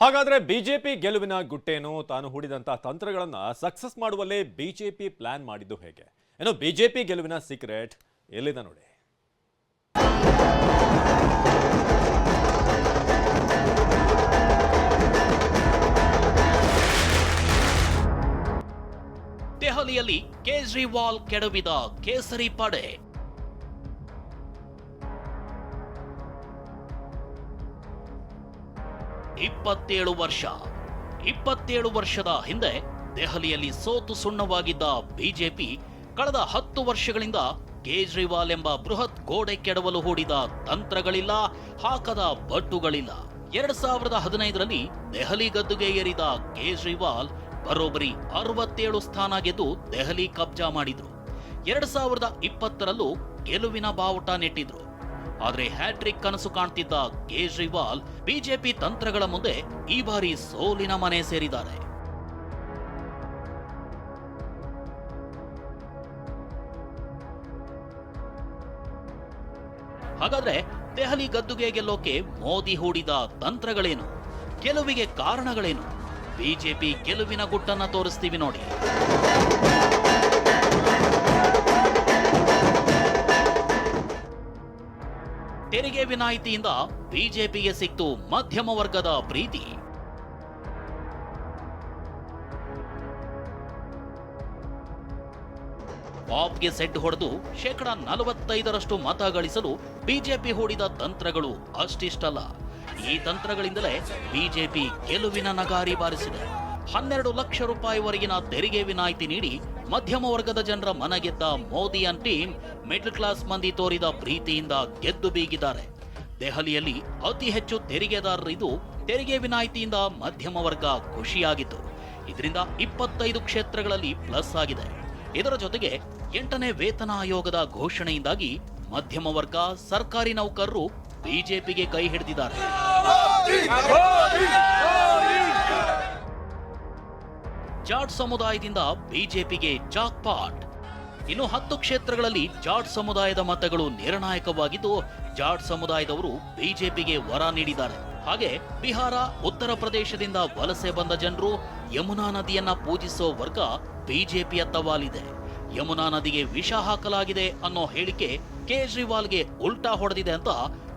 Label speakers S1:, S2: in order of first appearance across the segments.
S1: ಹಾಗಾದ್ರೆ ಬಿಜೆಪಿ ಗೆಲುವಿನ ಗುಟ್ಟೇನು? ತಾನು ಹೂಡಿದಂತಹ ತಂತ್ರಗಳನ್ನ ಸಕ್ಸಸ್ ಮಾಡುವಲ್ಲೇ ಬಿಜೆಪಿ ಪ್ಲಾನ್ ಮಾಡಿದ್ದು ಹೇಗೆ? ಏನು ಬಿಜೆಪಿ ಗೆಲುವಿನ ಸೀಕ್ರೆಟ್ ಎಲ್ಲಿದೆ ನೋಡಿ.
S2: ದೆಹಲಿಯಲ್ಲಿ ಕೇಜ್ರಿವಾಲ್ ಕೆಡವಿದ ಕೇಸರಿ ಪಡೆ. ಇಪ್ಪತ್ತೇಳು ವರ್ಷ. ಇಪ್ಪತ್ತೇಳು ವರ್ಷದ ಹಿಂದೆ ದೆಹಲಿಯಲ್ಲಿ ಸೋತು ಸುಣ್ಣವಾಗಿದ್ದ ಬಿಜೆಪಿ ಕಳೆದ ಹತ್ತು ವರ್ಷಗಳಿಂದ ಕೇಜ್ರಿವಾಲ್ ಎಂಬ ಬೃಹತ್ ಗೋಡೆ ಕೆಡವಲು ಹೂಡಿದ ತಂತ್ರಗಳಿಲ್ಲ, ಹಾಕದ ಬಟ್ಟುಗಳಿಲ್ಲ. ಎರಡ್ ಸಾವಿರದ ಹದಿನೈದರಲ್ಲಿ ದೆಹಲಿ ಗದ್ದುಗೆ ಏರಿದ ಕೇಜ್ರಿವಾಲ್ ಬರೋಬ್ಬರಿ ಅರವತ್ತೇಳು ಸ್ಥಾನ ಗೆದ್ದು ದೆಹಲಿ ಕಬ್ಜಾ ಮಾಡಿದ್ರು. ಎರಡ್ ಸಾವಿರದ ಇಪ್ಪತ್ತರಲ್ಲೂ ಗೆಲುವಿನ ಬಾವುಟ ನೆಟ್ಟಿದ್ರು. ಆದ್ರೆ ಹ್ಯಾಟ್ರಿಕ್ ಕನಸು ಕಾಣ್ತಿದ್ದ ಕೇಜ್ರಿವಾಲ್ ಬಿಜೆಪಿ ತಂತ್ರಗಳ ಮುಂದೆ ಈ ಬಾರಿ ಸೋಲಿನ ಮನೆ ಸೇರಿದ್ದಾರೆ. ಹಾಗಾದ್ರೆ ದೆಹಲಿ ಗದ್ದುಗೆ ಗೆಲ್ಲೋಕೆ ಮೋದಿ ಹೂಡಿದ ತಂತ್ರಗಳೇನು? ಗೆಲುವಿಗೆ ಕಾರಣಗಳೇನು? ಬಿಜೆಪಿ ಗೆಲುವಿನ ಗುಟ್ಟನ್ನ ತೋರಿಸ್ತೀವಿ ನೋಡಿ. ತೆರಿಗೆ ವಿನಾಯಿತಿಯಿಂದ ಬಿಜೆಪಿಗೆ ಸಿಕ್ತು ಮಧ್ಯಮ ವರ್ಗದ ಪ್ರೀತಿ. ಪಾಪ್ಗೆ ಸೆಡ್ ಹೊಡೆದು ಶೇಕಡ ನಲವತ್ತೈದರಷ್ಟು ಮತ ಗಳಿಸಲು ಬಿಜೆಪಿ ಹೂಡಿದ ತಂತ್ರಗಳು ಅಷ್ಟಿಷ್ಟಲ್ಲ. ಈ ತಂತ್ರಗಳಿಂದಲೇ ಬಿಜೆಪಿ ಗೆಲುವಿನ ನಗಾರಿ ಬಾರಿಸಿದೆ. ಹನ್ನೆರಡು ಲಕ್ಷ ರೂಪಾಯಿವರೆಗಿನ ತೆರಿಗೆ ವಿನಾಯಿತಿ ನೀಡಿ ಮಧ್ಯಮ ವರ್ಗದ ಜನರ ಮನಗೆದ್ದ Modi and team middle class ಮಂದಿ ತೋರಿದ ಪ್ರೀತಿಯಿಂದ ಗೆದ್ದು ಬೀಗಿದ್ದಾರೆ. ದೆಹಲಿಯಲ್ಲಿ ಅತಿ ಹೆಚ್ಚು ತೆರಿಗೆದಾರರಿದ್ದು ತೆರಿಗೆ ವಿನಾಯಿತಿಯಿಂದ ಮಧ್ಯಮ ವರ್ಗ ಖುಷಿಯಾಗಿತ್ತು. ಇದರಿಂದ ಇಪ್ಪತ್ತೈದು ಕ್ಷೇತ್ರಗಳಲ್ಲಿ ಪ್ಲಸ್ ಆಗಿದೆ. ಇದರ ಜೊತೆಗೆ ಎಂಟನೇ ವೇತನ ಆಯೋಗದ ಘೋಷಣೆಯಿಂದಾಗಿ ಮಧ್ಯಮ ವರ್ಗ ಸರ್ಕಾರಿ ನೌಕರರು ಬಿಜೆಪಿಗೆ ಕೈ ಹಿಡಿದಿದ್ದಾರೆ. ಜಾಟ್ ಸಮುದಾಯದಿಂದ ಬಿಜೆಪಿಗೆ ಜಾಕ್ಪಾಟ್ ಇನ್ನು ಹತ್ತು ಕ್ಷೇತ್ರಗಳಲ್ಲಿ ಜಾಟ್ ಸಮುದಾಯದ ಮತಗಳು ನಿರ್ಣಾಯಕವಾಗಿದ್ದು, ಜಾಟ್ ಸಮುದಾಯದವರು ಬಿಜೆಪಿಗೆ ವರ ನೀಡಿದ್ದಾರೆ. ಹಾಗೆ ಬಿಹಾರ, ಉತ್ತರ ಪ್ರದೇಶದಿಂದ ವಲಸೆ ಬಂದ ಜನರು ಯಮುನಾ ನದಿಯನ್ನ ಪೂಜಿಸುವ ವರ್ಗ ಬಿಜೆಪಿಯತ್ತ ವಾಲಿದೆ ಯಮುನಾ ನದಿಗೆ ವಿಷ ಹಾಕಲಾಗಿದೆ ಅನ್ನೋ ಹೇಳಿಕೆ ಕೇಜ್ರಿವಾಲ್ಗೆ ಉಲ್ಟಾ ಹೊಡೆದಿದೆ ಅಂತ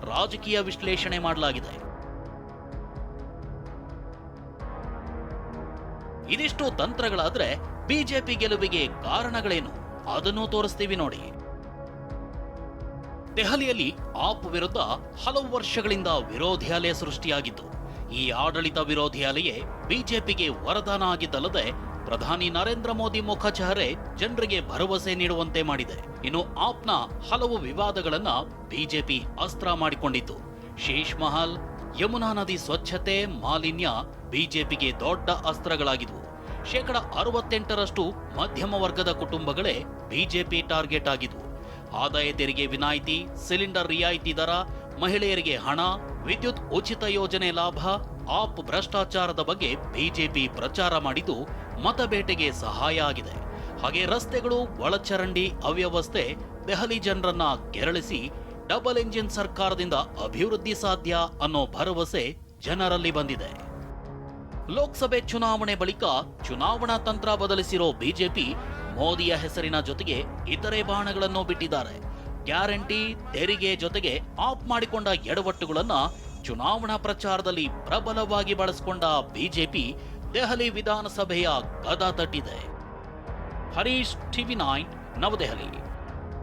S2: ರಾಜಕೀಯ ವಿಶ್ಲೇಷಣೆ ಮಾಡಲಾಗಿದೆ. ಇದಿಷ್ಟು ತಂತ್ರಗಳಾದ್ರೆ ಬಿಜೆಪಿ ಗೆಲುವಿಗೆ ಕಾರಣಗಳೇನು ಅದನ್ನು ತೋರಿಸ್ತೀವಿ ನೋಡಿ. ದೆಹಲಿಯಲ್ಲಿ ಆಪ್ ವಿರುದ್ಧ ಹಲವು ವರ್ಷಗಳಿಂದ ವಿರೋಧಿ ಅಲೆ ಸೃಷ್ಟಿಯಾಗಿತ್ತು ಈ ಆಡಳಿತ ವಿರೋಧಿ ಅಲೆಯೇ ಬಿಜೆಪಿಗೆ ವರದಾನ ಆಗಿದ್ದಲ್ಲದೆ ಪ್ರಧಾನಿ ನರೇಂದ್ರ ಮೋದಿ ಮುಖಚಹರೆ ಜನರಿಗೆ ಭರವಸೆ ನೀಡುವಂತೆ ಮಾಡಿದೆ. ಇನ್ನು ಆಪ್ನ ಹಲವು ವಿವಾದಗಳನ್ನ ಬಿಜೆಪಿ ಅಸ್ತ್ರ ಮಾಡಿಕೊಂಡಿತ್ತು ಶೇಷ್ ಮಹಲ್, ಯಮುನಾ ನದಿ ಸ್ವಚ್ಛತೆ, ಮಾಲಿನ್ಯ ಬಿಜೆಪಿಗೆ ದೊಡ್ಡ ಅಸ್ತ್ರಗಳಾಗಿದ್ವು. ಶೇಕಡ ಅರವತ್ತೆಂಟರಷ್ಟು ಮಧ್ಯಮ ವರ್ಗದ ಕುಟುಂಬಗಳೇ ಬಿಜೆಪಿ ಟಾರ್ಗೆಟ್ ಆಗಿದ್ವು ಆದಾಯ ತೆರಿಗೆ ವಿನಾಯಿತಿ, ಸಿಲಿಂಡರ್ ರಿಯಾಯಿತಿ ದರ, ಮಹಿಳೆಯರಿಗೆ ಹಣ, ವಿದ್ಯುತ್ ಉಚಿತ ಯೋಜನೆ ಲಾಭ, ಆಪ್ ಭ್ರಷ್ಟಾಚಾರದ ಬಗ್ಗೆ ಬಿಜೆಪಿ ಪ್ರಚಾರ ಮಾಡಿದ್ದು ಮತಬೇಟೆಗೆ ಸಹಾಯ ಆಗಿದೆ. ಹಾಗೆ ರಸ್ತೆಗಳು, ಒಳಚರಂಡಿ ಅವ್ಯವಸ್ಥೆ, ದೆಹಲಿ ಜನರನ್ನ ಕೆರಳಿಸಿ ಡಬಲ್ ಎಂಜಿನ್ ಸರ್ಕಾರದಿಂದ ಅಭಿವೃದ್ಧಿ ಸಾಧ್ಯ ಅನ್ನೋ ಭರವಸೆ ಜನರಲ್ಲಿ ಬಂದಿದೆ. ಲೋಕಸಭೆ ಚುನಾವಣೆ ಬಳಿಕ ಚುನಾವಣಾ ತಂತ್ರ ಬದಲಿಸಿರೋ ಬಿಜೆಪಿ ಮೋದಿಯ ಹೆಸರಿನ ಜೊತೆಗೆ ಇತರೆ ಬಾಣಗಳನ್ನು ಬಿಟ್ಟಿದ್ದಾರೆ. ಗ್ಯಾರಂಟಿ, ತೆರಿಗೆ ಜೊತೆಗೆ ಆಫ್ ಮಾಡಿಕೊಂಡ ಎಡವಟ್ಟುಗಳನ್ನ ಚುನಾವಣಾ ಪ್ರಚಾರದಲ್ಲಿ ಪ್ರಬಲವಾಗಿ ಬಳಸಿಕೊಂಡ ಬಿಜೆಪಿ ದೆಹಲಿ ವಿಧಾನಸಭೆಯ ಗದ ತಟ್ಟಿದೆ. Harish TV nine, Navadehali.